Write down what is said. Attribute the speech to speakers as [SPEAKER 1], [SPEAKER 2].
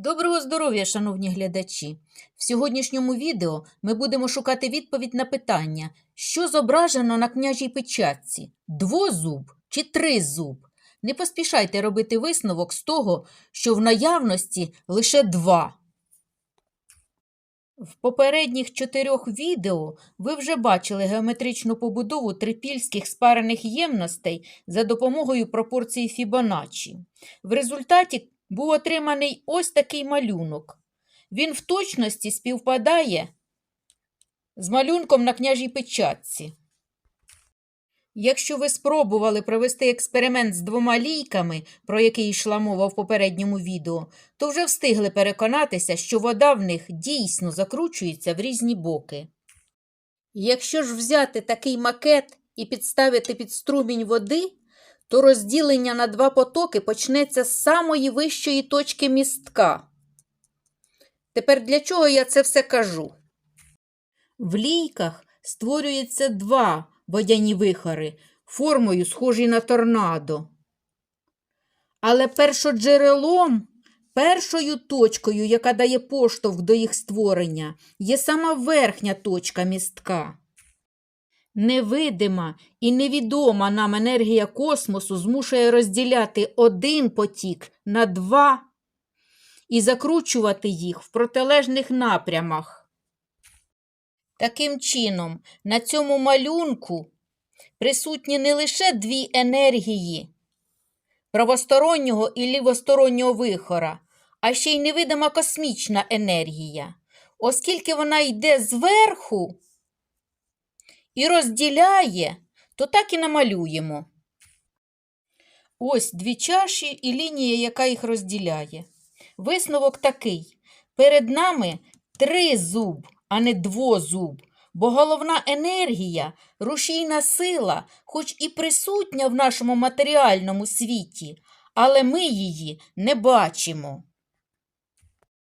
[SPEAKER 1] Доброго здоров'я, шановні глядачі! В сьогоднішньому відео ми будемо шукати відповідь на питання, що зображено на княжій печатці – двозуб чи тризуб? Не поспішайте робити висновок з того, що в наявності лише два. В попередніх чотирьох відео ви вже бачили геометричну побудову трипільських спарених ємностей за допомогою пропорції Фібоначчі. В результаті був отриманий ось такий малюнок. Він в точності співпадає з малюнком на княжій печатці. Якщо ви спробували провести експеримент з двома лійками, про який йшла мова в попередньому відео, то вже встигли переконатися, що вода в них дійсно закручується в різні боки. Якщо ж взяти такий макет і підставити під струмінь води, то розділення на два потоки почнеться з самої вищої точки містка. Тепер для чого я це все кажу? В лійках створюється два водяні вихори, формою схожі на торнадо. Але першоджерелом, першою точкою, яка дає поштовх до їх створення, є сама верхня точка містка. Невидима і невідома нам енергія космосу змушує розділяти один потік на два і закручувати їх в протилежних напрямах. Таким чином, на цьому малюнку присутні не лише дві енергії правостороннього і лівостороннього вихора, а ще й невидима космічна енергія, оскільки вона йде зверху і розділяє, то так і намалюємо. Ось дві чаші і лінія, яка їх розділяє. Висновок такий: перед нами тризуб, а не двозуб, бо головна енергія, рушійна сила, хоч і присутня в нашому матеріальному світі, але ми її не бачимо.